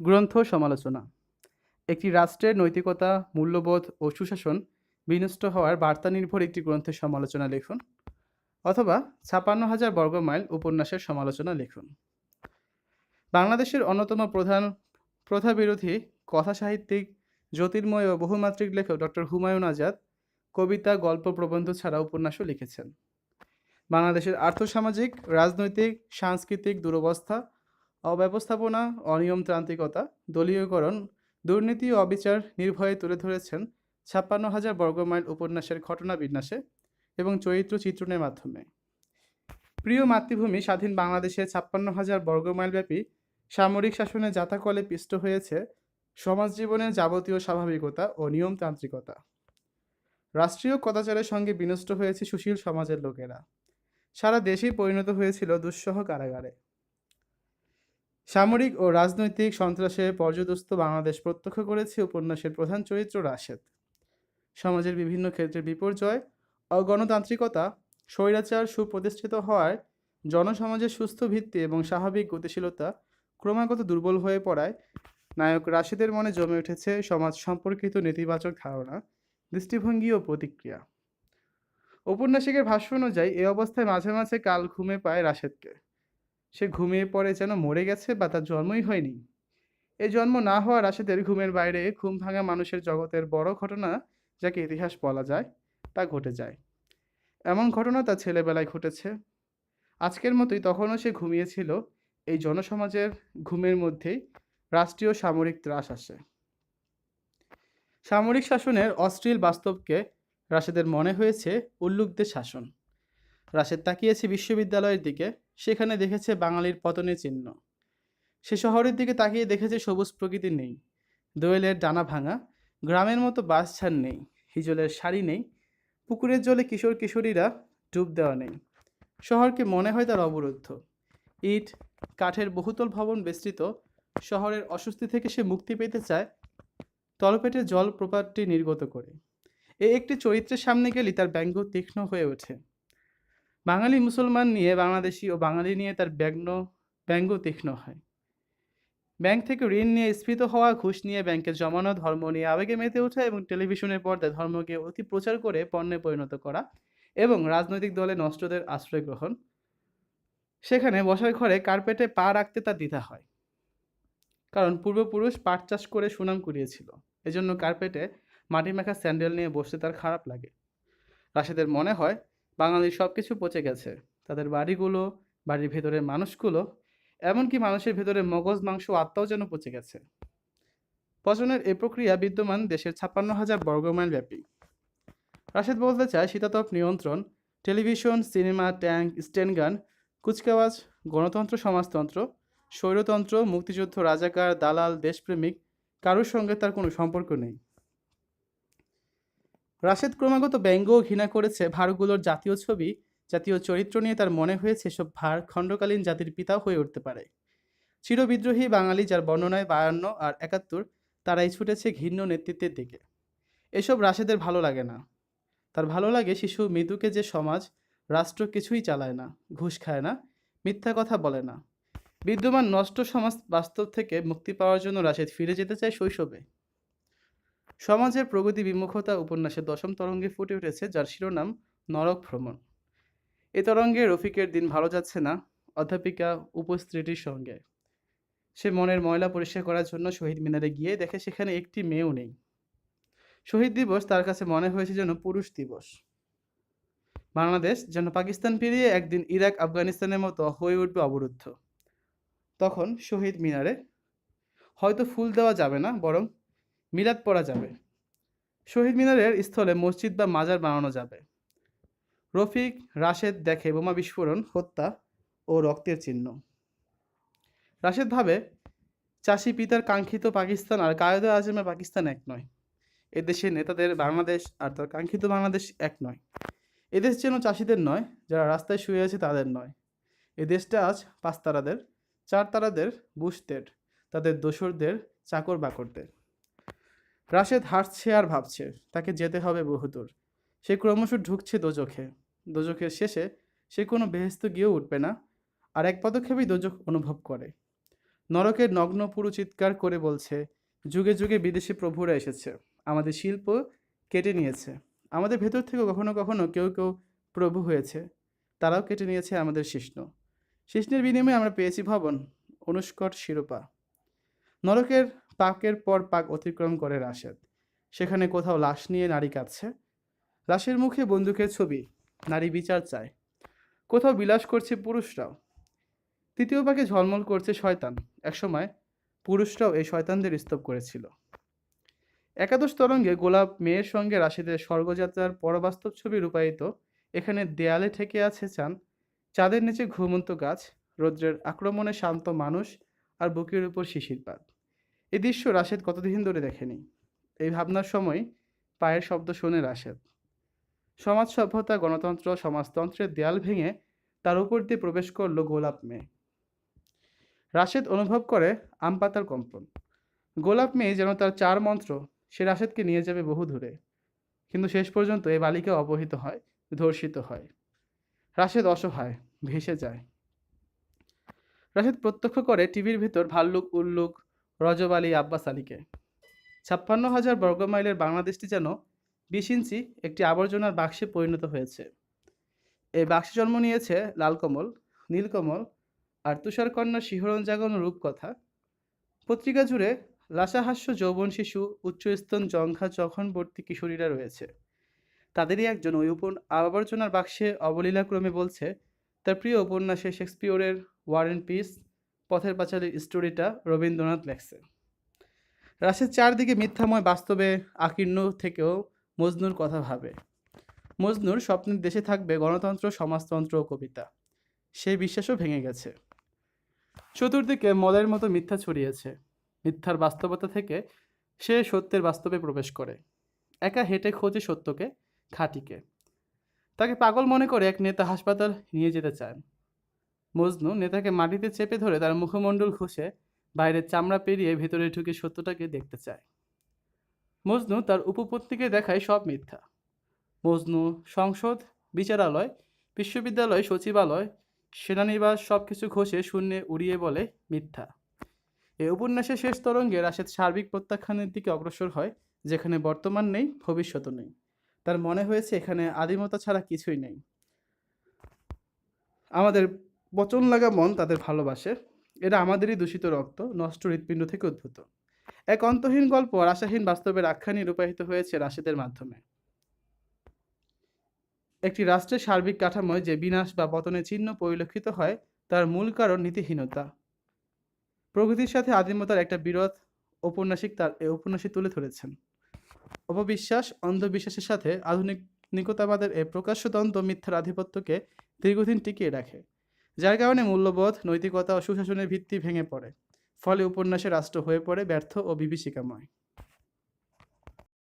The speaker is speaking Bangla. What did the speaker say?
গ্রন্থ সমালোচনা। একটি রাষ্ট্রের নৈতিকতা, মূল্যবোধ ও সুশাসন বিনষ্ট হওয়ার বার্তা নির্ভর একটি গ্রন্থের সমালোচনা লিখুন অথবা ছাপান্ন হাজার বর্গমাইল উপন্যাসের সমালোচনা লিখুন। বাংলাদেশের অন্যতম প্রধান প্রথা বিরোধী কথা সাহিত্যিক জ্যোতির্ময় ও বহুমাত্রিক লেখক ডক্টর হুমায়ুন আজাদ কবিতা, গল্প, প্রবন্ধ ছাড়া উপন্যাসও লিখেছেন। বাংলাদেশের আর্থসামাজিক, রাজনৈতিক, সাংস্কৃতিক দুরবস্থা অব্যবস্থাপনা, অনিয়মতান্ত্রিকতা, দলীয়করণ, দুর্নীতি ও অবিচার নির্ভয়ে তুলে ধরেছেন ছাপ্পান্ন হাজার বর্গমাইল উপন্যাসের ঘটনা বিন্যাসে এবং চরিত্র চিত্রণের মাধ্যমে। প্রিয় মাতৃভূমি, স্বাধীন বাংলাদেশে ছাপ্পান্ন হাজার বর্গমাইল ব্যাপী সামরিক শাসনে যাতাকলে পিষ্ট হয়েছে সমাজ জীবনের যাবতীয় স্বাভাবিকতা ও নিয়মতান্ত্রিকতা। রাষ্ট্রীয় কদাচারের সঙ্গে বিনষ্ট হয়েছে সুশীল সমাজের লোকেরা। সারা দেশেই পরিণত হয়েছিল দুঃসহ কারাগারে। সামরিক ও রাজনৈতিক সন্ত্রাসে পর্যদস্ত বাংলাদেশ প্রত্যক্ষ করেছে উপন্যাসের প্রধান চরিত্র রাশেদ। সমাজের বিভিন্ন ক্ষেত্রে বিপর্যয় অগণতান্ত্রিকতা স্বৈরাচার সুপ্রতিষ্ঠিত হওয়ায় জনসমাজের সুস্থ ভিত্তি এবং স্বাভাবিক গতিশীলতা ক্রমাগত দুর্বল হয়ে পড়ায় নায়ক রাশেদের মনে জমে উঠেছে সমাজ সম্পর্কিত নেতিবাচক ধারণা, দৃষ্টিভঙ্গি ও প্রতিক্রিয়া। ঔপন্যাসিকের ভাষ্য অনুযায়ী এ অবস্থায় মাঝে মাঝে কাল ঘুমে পায় রাশেদকে। সে ঘুমিয়ে পড়ে যেন মরে গেছে বা তার জন্মই হয়নি। এ জন্ম না হওয়া রাশেদের ঘুমের বাইরে ঘুম ভাঙা মানুষের জগতের বড় ঘটনা যাকে ইতিহাস বলা যায়, তা ঘটে যায়। এমন ঘটনা তার ছেলেবেলায় ঘটেছে। আজকের মতোই তখনও সে ঘুমিয়েছিল। এই জনসমাজের ঘুমের মধ্যেই রাষ্ট্রীয় সামরিক ত্রাস আসে। সামরিক শাসনের অশ্লীল বাস্তবকে রাশেদের মনে হয়েছে উল্লুকদের শাসন। রাশেদ তাকিয়েছে বিশ্ববিদ্যালয়ের দিকে সেখানে দেখেছে বাঙালির পতনের চিহ্ন। সে শহরের দিকে তাকিয়ে দেখেছে সবুজ প্রকৃতি নেই। দোয়েলের ডানা ভাঙা, গ্রামের মতো বাসছান নেই, হিজলের শাড়ি নেই, পুকুরের জলে কিশোর কিশোরীরা ডুব দেওয়া নেই। শহরকে মনে হয় তার অবরুদ্ধ। ইট, কাঠের বহুতল ভবন বেষ্টিত, শহরের অস্বস্তি থেকে সে মুক্তি পেতে চায় তলপেটে জল প্রপাতটি নির্গত করে। এ একটি চরিত্রের সামনে গেলে তার ব্যঙ্গ তীক্ষ্ণ হয়ে ওঠে। বাঙালি মুসলমান নিয়ে বাংলাদেশি ও বাঙালি নিয়ে তার ব্যগ্ন, ব্যঙ্গ তীক্ষ্ণ হয়। ব্যাংক থেকে ঋণ নিয়ে স্ফীত হওয়া, ঘুষ নিয়ে ব্যাংকে জমানো, ধর্ম নিয়ে আবেগে মেতে ওঠা এবং টেলিভিশনের পর্দায় ধর্মকে অতি প্রচার করে পণ্যে পরিণত করা এবং রাজনৈতিক দলে নষ্টদের আশ্রয় গ্রহণ। সেখানে বসার ঘরে কার্পেটে পা রাখতে তার দ্বিধা হয়। কারণ পূর্বপুরুষ পাট চাষ করে সুনাম কুড়িয়েছিল। এজন্য কার্পেটে মাটি মাখা স্যান্ডেল নিয়ে বসতে তার খারাপ লাগে। রাশেদের মনে হয় বাঙালির সব কিছু পচে গেছে। তাদের বাড়িগুলো, বাড়ির ভেতরের মানুষগুলো, এমনকি মানুষের ভেতরে মগজ, মাংস আত্মাও যেন পচে গেছে। পচনের এ প্রক্রিয়া বিদ্যমান দেশের ছাপ্পান্ন হাজার বর্গমাইল ব্যাপী। রাশেদ বলতে চায়, শীতাতপ নিয়ন্ত্রণ, television, cinema, tank sten gun কুচকাওয়াজ, গণতন্ত্র, সমাজতন্ত্র, স্বৈরতন্ত্র, মুক্তিযুদ্ধ, রাজাকার, দালাল, দেশপ্রেমিক, কারোর সঙ্গে তার কোনো সম্পর্ক নেই। রাশেদ ক্রমাগত ব্যঙ্গ ও ঘৃণা করেছে ভারগুলোর জাতীয় ছবি, জাতীয় চরিত্র নিয়ে তার মনে হয়েছে এসব ভার খণ্ডকালীন জাতির পিতাও হয়ে উঠতে পারে। চিরবিদ্রোহী বাঙালি যার বর্ণনায় বায়ান্ন আর একাত্তর, তারাই ছুটেছে ঘৃণ্য নেতৃত্বের দিকে। এসব রাশেদের ভালো লাগে না। তার ভালো লাগে শিশু মৃদুকে যে সমাজ, রাষ্ট্র কিছুই চালায় না, ঘুষ খায় না, মিথ্যা কথা বলে না। বিদ্যমান নষ্ট সমাজ বাস্তব থেকে মুক্তি পাওয়ার জন্য রাশেদ ফিরে যেতে চায় শৈশবে। সমাজের প্রগতি বিমুখতা উপন্যাসের দশম তরঙ্গে ফুটে উঠেছে, যার শিরোনাম নরক ভ্রমণ। এ তরঙ্গে রফিকের দিন ভালো যাচ্ছে না, অধ্যাপিকা উপস্ত্রীটির সঙ্গে। সে মনের ময়লা পরিষ্কার করার জন্য শহীদ মিনারে গিয়ে দেখে সেখানে একটি মেয়েও নেই। শহীদ দিবস তার কাছে মনে হয়েছে যেন পুরুষ দিবস। বাংলাদেশ যেন পাকিস্তান পেরিয়ে একদিন ইরাক, আফগানিস্তানের মতো হয়ে উঠবে অবরুদ্ধ। তখন শহীদ মিনারে হয়তো ফুল দেওয়া যাবে না, বরং মিলাদ পড়া যাবে। শহীদ মিনারের স্থলে মসজিদ বা মাজার বানানো যাবে। রফিক রাশেদ দেখে বোমা বিস্ফোরণ, হত্যা ও রক্তের চিহ্ন। রাশেদ ভাবে, চাষি পিতার কাঙ্ক্ষিত পাকিস্তান আর কায়দে আজমে পাকিস্তান এক নয়। এদেশের নেতাদের বাংলাদেশ আর তার কাঙ্ক্ষিত বাংলাদেশ এক নয়। এদেশ যেন চাষিদের নয়, যারা রাস্তায় শুয়ে আছে তাদের নয়। এ দেশটা আজ পাঁচ তারাদের চার তারাদের বুশদের, তাদের দোসরদের চাকর বাকরদের রাশেদ হাঁটছে আর ভাবছে, তাকে যেতে হবে বহুদূর। সে ক্রমশ ঢুকছে দোজখে। দোজখের শেষে সে কোনো বেহেস্ত গিয়েও উঠবে না, আর এক পদক্ষেপেই দোজখ অনুভব করে। নরকের নগ্ন পুরু চিৎকার করে বলছে, যুগে যুগে বিদেশি প্রভুরা এসেছে, আমাদের শিল্প কেটে নিয়েছে। আমাদের ভেতর থেকে কখনো কখনো কেউ কেউ প্রভু হয়েছে, তারাও কেটে নিয়েছে আমাদের শিষ্ণ। শিষ্ণের বিনিময়ে আমরা পেয়েছি ভবন, অনুষ্কট শিরোপা। নরকের পাকের পর পাক অতিক্রম করে রাশেদ। সেখানে কোথাও লাশ নিয়ে নারী কাঁদছে। লাশের মুখে বন্দুকের ছবি, নারী বিচার চায়। কোথাও বিলাস করছে পুরুষরাও। তৃতীয় পাকে ঝলমল করছে শয়তান। একসময় পুরুষরাও এই শয়তানদের স্তব করেছিল। একাদশ তরঙ্গে গোলাপ মেয়ের সঙ্গে রাশিদের স্বর্গযাত্রার পরবাস্তব ছবি রূপায়িত। এখানে দেয়ালে ঠেকে আছে চান চাঁদের নিচে ঘুমন্ত গাছ, রৌদ্রের আক্রমণে শান্ত মানুষ আর বুকের উপর শিশিরপাত এই দৃশ্য রাশেদ কতদিন ধরে দেখেনি? এই ভাবনার সময় পায়ের শব্দ শুনে রাশেদ। সমাজ সভ্যতা, গণতন্ত্র, সমাজতন্ত্রের দেয়াল ভেঙে তার উপর দিয়ে প্রবেশ করল গোলাপ মেয়ে। রাশেদ অনুভব করে আম পাতার কম্পন। গোলাপ মেয়ে যেন তার চার মন্ত্র, সে রাশেদকে নিয়ে যাবে বহু দূরে কিন্তু শেষ পর্যন্ত এই বালিকা অবহিত হয়, ধর্ষিত হয়। রাশেদ অসহায়, ভেসে যায়। রাশেদ প্রত্যক্ষ করে টিভির ভিতর ভাল্লুক, উল্লুক রজব আলী আব্বাস আলীকে। ছাপ্পান্ন হাজার বর্গমাইলের বাংলাদেশটি যেন বিশ ইঞ্চি একটি আবর্জনার বাক্সে পরিণত হয়েছে। এই বাক্সে জন্ম নিয়েছে লালকমল, নীলকমল আর তুষারকন্যা শিহরণ জাগানো রূপকথা। পত্রিকা জুড়ে লাসাহাস্য যৌবন শিশু, উচ্চস্তন জঙ্ঘা চখনবর্তী কিশোরীরা রয়েছে। তাদেরই একজন ওই উপন আবর্জনার বাক্সে অবলীলাক্রমে বলছে, তার প্রিয় উপন্যাসে শেক্সপিয়রের ওয়ার অ্যান্ড পিস পথের পাঁচালীর স্টোরিটা রবীন্দ্রনাথ লেখছে। রাশের চারদিকে মিথ্যাময় বাস্তবে আকীর্ণ থেকেও মজনুর কথা ভাবে। মজনুর স্বপ্নের দেশে থাকবে গণতন্ত্র, সমাজতন্ত্র ও কবিতা। সেই বিশ্বাসও ভেঙে গেছে। চতুর্দিকে মলের মতো মিথ্যা ছড়িয়েছে। মিথ্যার বাস্তবতা থেকে সে সত্যের বাস্তবে প্রবেশ করে। একা হেঁটে খোঁজে সত্যকে, খাঁটিকে। তাকে পাগল মনে করে এক নেতা হাসপাতাল নিয়ে যেতে চান। মজনু নেতাকে মাটিতে চেপে ধরে তার মুখমণ্ডল ঘষে বাইরের চামড়া পেরিয়ে ভেতরে ঢুকে সত্যটাকে দেখতে চায়। মজনু তার উপপত্নীকে দেখায় সব মিথ্যা। মজনু, সংসদ, বিচারালয়, বিশ্ববিদ্যালয়, সচিবালয়, সেনানিবাস সব কিছু ঘষে শূন্যে উড়িয়ে বলে মিথ্যা। এই উপন্যাসের শেষ তরঙ্গে রাশেদ সার্বিক প্রত্যাখ্যানের দিকে অগ্রসর হয়, যেখানে বর্তমান নেই ভবিষ্যৎ নেই। তার মনে হয়েছে এখানে আদিমতা ছাড়া কিছুই নেই। আমাদের বচন লাগা মন তাদের ভালোবাসে। এরা আমাদেরই দূষিত রক্ত, নষ্ট হৃৎপিণ্ড থেকে উদ্ভূত। এক অন্তহীন গল্প আর আশাহীন বাস্তবের আখ্যানই রূপায়িত হয়েছে রাশিদের মাধ্যমে। একটি রাষ্ট্রের সার্বিক কাঠামোয় যে বিনাশ বা পতনের চিহ্ন পরিলক্ষিত হয়, তার মূল কারণ নীতিহীনতা। প্রকৃতির সাথে আদিমতার একটা বিরোধ ঔপন্যাসিক তার এই উপন্যাসে তুলে ধরেছেন। অপবিশ্বাস, অন্ধবিশ্বাসের সাথে আধুনিক নিকতাবাদের এই প্রকাশ্য দ্বন্দ্ব মিথ্যার আধিপত্যকে দীর্ঘদিন টিকিয়ে রাখে। যার কারণে মূল্যবোধ, নৈতিকতা ও সুশাসনের ভিত্তি ভেঙে পড়ে। ফলে উপন্যাসে রাষ্ট্র হয়ে পড়ে ব্যর্থ ও বিভীষিকাময়।